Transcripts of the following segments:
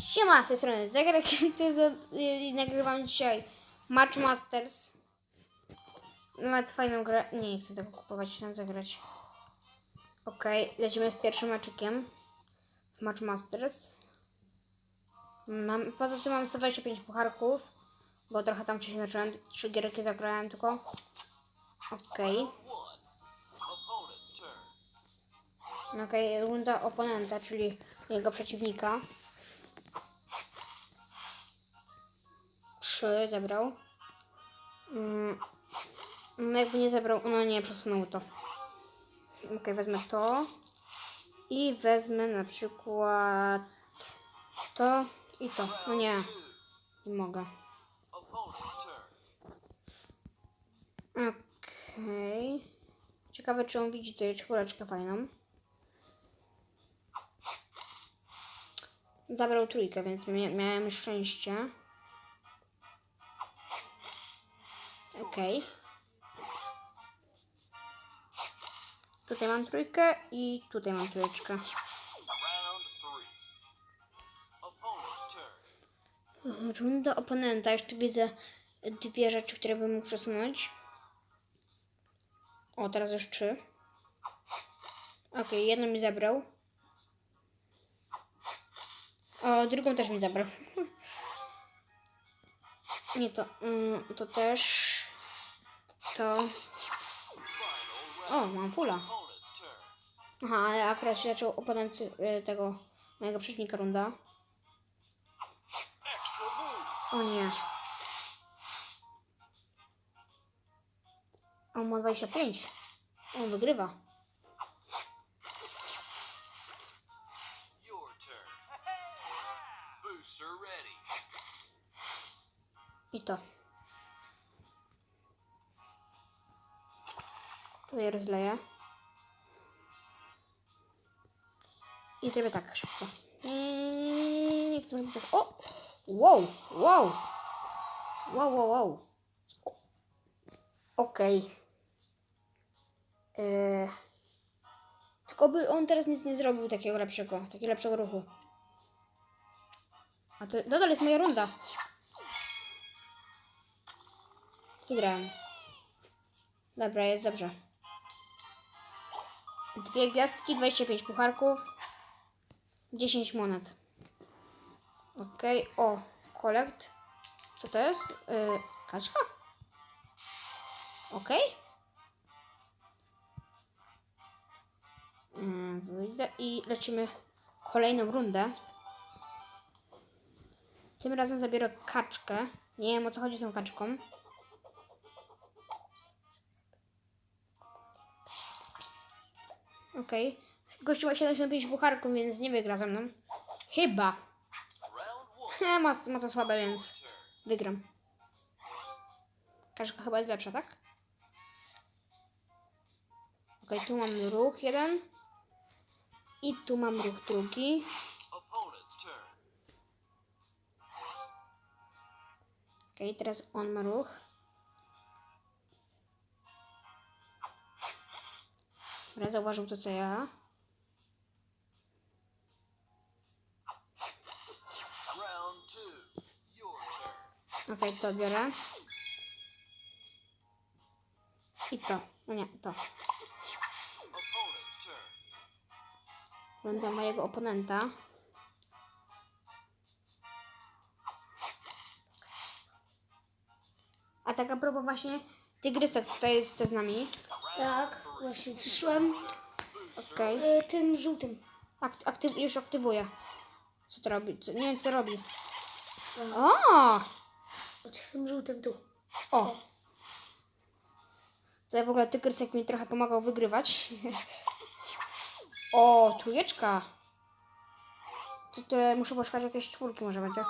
Siema, z tej strony Zegarek i nagrywam dzisiaj Match Masters. Nawet fajną grę. Nie, nie chcę tego kupować, chcę zagrać. Okej, lecimy z pierwszym meczykiem w Match Masters. Mam, poza tym mam 125 pucharków, bo trochę tam wcześniej zacząłem. Trzy gierki zagrałem tylko. Okej. Okej, runda oponenta, czyli jego przeciwnika. Trzy zebrał. Mm, no jakby nie zebrał, no nie, przesunął to. Okej, wezmę to. I wezmę na przykład to i to. No nie, nie mogę. Okej. Ciekawe, czy on widzi tutaj czwóreczkę fajną. Zabrał trójkę, więc mia miałem szczęście. Okej. Tutaj mam trójkę i tutaj mam trójeczkę. Runda oponenta. Jeszcze widzę dwie rzeczy, które bym mógł przesunąć. O, teraz już trzy. Okej, jedną mi zabrał. O, drugą też mi zabrał. Nie to. mm, To też. To. O, mam pula. Aha, ale akurat się zaczął oponent y, tego mojego przeciwnika runda. O nie. On ma 25. On wygrywa. I to. Tutaj rozleję. I zrobię tak szybko. Nie, nie, chcę mi O! Wow! Wow! Wow, wow, wow. Okej. Eee, Tylko by on teraz nic nie zrobił takiego lepszego, takiego lepszego ruchu. A to nadal jest moja runda. Wygrałem. Dobra, jest dobrze. Dwie gwiazdki, 25 pucharków, 10 monet. Okej, o, kolekt. Co to jest? Yy, kaczka? Okej. Mm, wyjdę i lecimy kolejną rundę. Tym razem zabiorę kaczkę. Nie wiem o co chodzi z tą kaczką. Okej. Gościu ma 75 pucharków, więc nie wygra ze mną. Chyba. He, ma, ma to słabe, więc wygram. Kaczka chyba jest lepsza, tak? Okej, tu mam ruch jeden. I tu mam ruch drugi. Okej, teraz on ma ruch. Dobra, zauważył to co ja. Okej, to biorę. I to. No nie, to. Runda mojego oponenta. A tak a propos właśnie tygrysek tutaj jest z nami. Tak, właśnie przyszłem Okej. y, tym żółtym. Akt, aktyw, już aktywuję. Co to robi? Co, nie wiem co robi. O! Znaczy z tym żółtym tu. O! Tutaj w ogóle tygrysek mi trochę pomagał wygrywać. o, trójeczka. To, to muszę poszukać jakieś czwórki może będzie.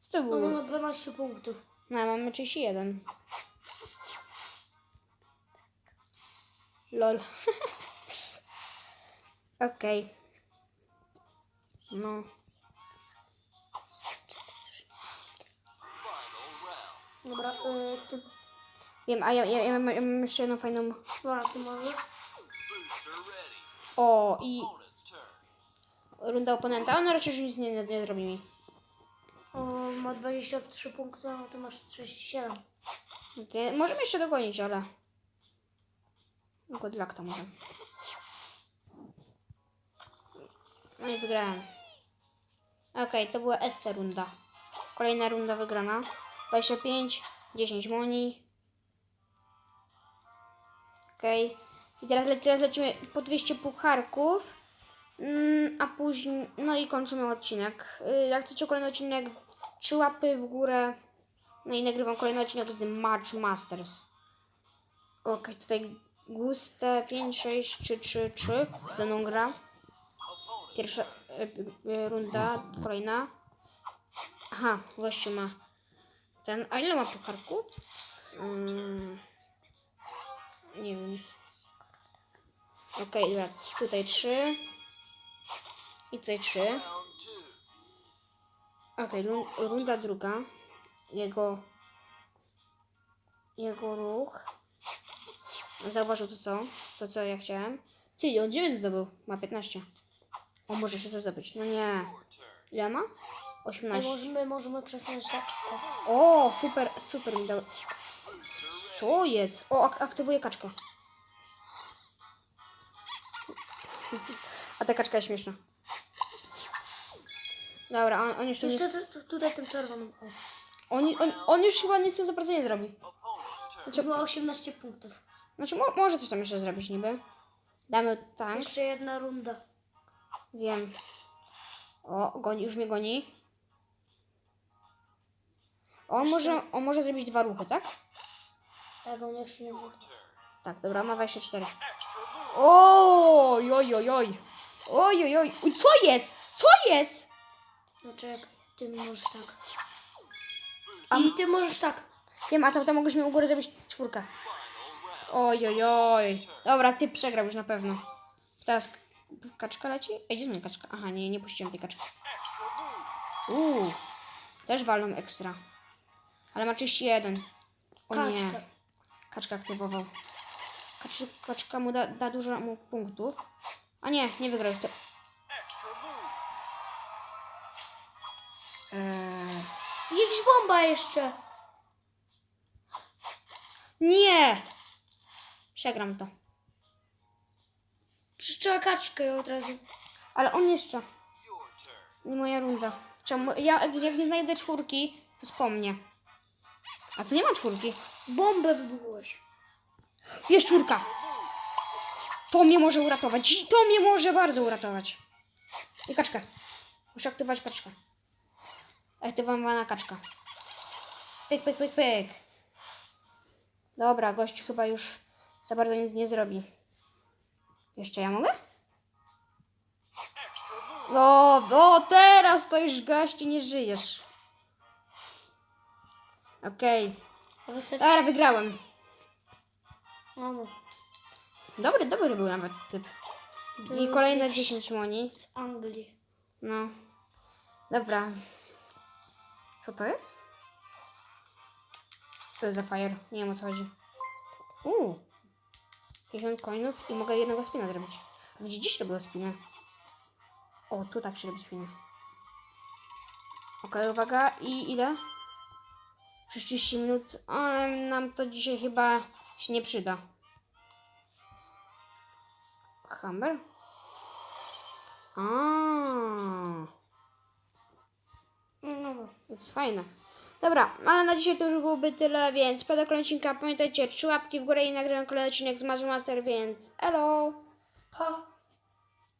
Z tyłu. Ona ma 12 punktów. No, mamy 31. Lol. Okej. No. Final round. Dobra, y, ty, Wiem, a ja, ja, ja, mam, ja mam jeszcze jedną fajną. dobra, ty możesz. O, i runda oponenta. On raczej już nic nie, nie, nie zrobi mi. O, ma 23 punkty, a ty masz 37. Wie- Możemy jeszcze dogonić, ale... Good luck tam może. No i wygrałem. Okej, to była SC runda. Kolejna runda wygrana. 25, 10 moni. Okej. I teraz, le teraz lecimy po 200 pucharków. Mm, a później... No i kończymy odcinek. Y, Jak chcecie kolejny odcinek, trzy łapy w górę. No i nagrywam kolejny odcinek z Match Masters. Okej, tutaj Guste 5, 6, 3, 3, 3. Ze mną gra. Pierwsza e, e, runda, kolejna. Aha, gościu ma ten. A ile ma pucharku? Mm, nie wiem. Okej, dobra, tutaj 3. I tutaj 3. Round two. Okej, run- runda druga. Jego. Jego ruch. Zauważył to co? Co, co ja chciałem? Ty, on 9 zdobył. Ma 15. O, może jeszcze coś zdobyć. No nie. Ile ma? Ej, 18. możemy, możemy przesunąć tak. O, super, super mi dał. Co jest? O, ak aktywuję kaczkę. A ta kaczka jest śmieszna. Dobra, on, on już tu. Jeszcze tu, tutaj tym czerwonym. O. On, on, on już chyba nic za bardzo nie zrobi. Było 18 punktów. Znaczy, mo może coś tam jeszcze zrobić niby. Damy tanks. Jeszcze jedna runda. Wiem. O, goni, już mnie goni. On może, on może zrobić dwa ruchy, tak? Tak, on jeszcze nie był. Tak, dobra, ma 24. Oj, oj, oj, oj. Oj, oj, oj. Uj, Co jest? Co jest? Jak ty możesz tak. I ty możesz tak. Wiem, a to, to mogłeś mi u góry zrobić czwórkę. Oj, oj, oj. Dobra, ty przegrał już na pewno. Teraz kaczka leci? Ej, gdzie jest kaczka? Aha, nie, nie puściłem tej kaczki. Uuu, też walą ekstra. Ale ma 31. O nie, Kaczkę. kaczka aktywował. Kaczka, kaczka mu da, da dużo mu punktów. A nie, nie wygrał już. To... Eee... Jakiś bomba jeszcze. Nie! Przegram to. Przyszczyła kaczkę od razu. Ale on jeszcze. Nie moja runda. Czemu? Ja, jak jak nie znajdę czwórki, to wspomnę. A tu nie ma czwórki. Bombę wybuchłeś. Jest czwórka. To mnie może uratować. To mnie może bardzo uratować. I kaczka. Muszę aktywować kaczkę. Aktywowana kaczka. Pyk, pyk, pyk, pyk. Dobra, gość chyba już za bardzo nic nie zrobi. Jeszcze ja mogę? No, o, teraz to już gościu nie żyjesz. Okej. Ostatnim... Dobra, wygrałem. Dobry, dobry był nawet typ. I kolejne 10 moni. z Anglii. No. Dobra. Co to jest? Co to jest za fire? Nie wiem o co chodzi. Uuu. 50 coinów i mogę jednego spina zrobić. Gdzie dziś robiło spinę? O, tu tak się robi spinę. Okej, uwaga. I ile? Przez 30 minut, ale nam to dzisiaj chyba się nie przyda. Hammer? A. No, To jest fajne. Dobra, ale na dzisiaj to już byłoby tyle, więc kolejnego odcinka. Pamiętajcie, trzy łapki w górę i nagrywam kolejny odcinek z Mazu Master, więc elo! pa.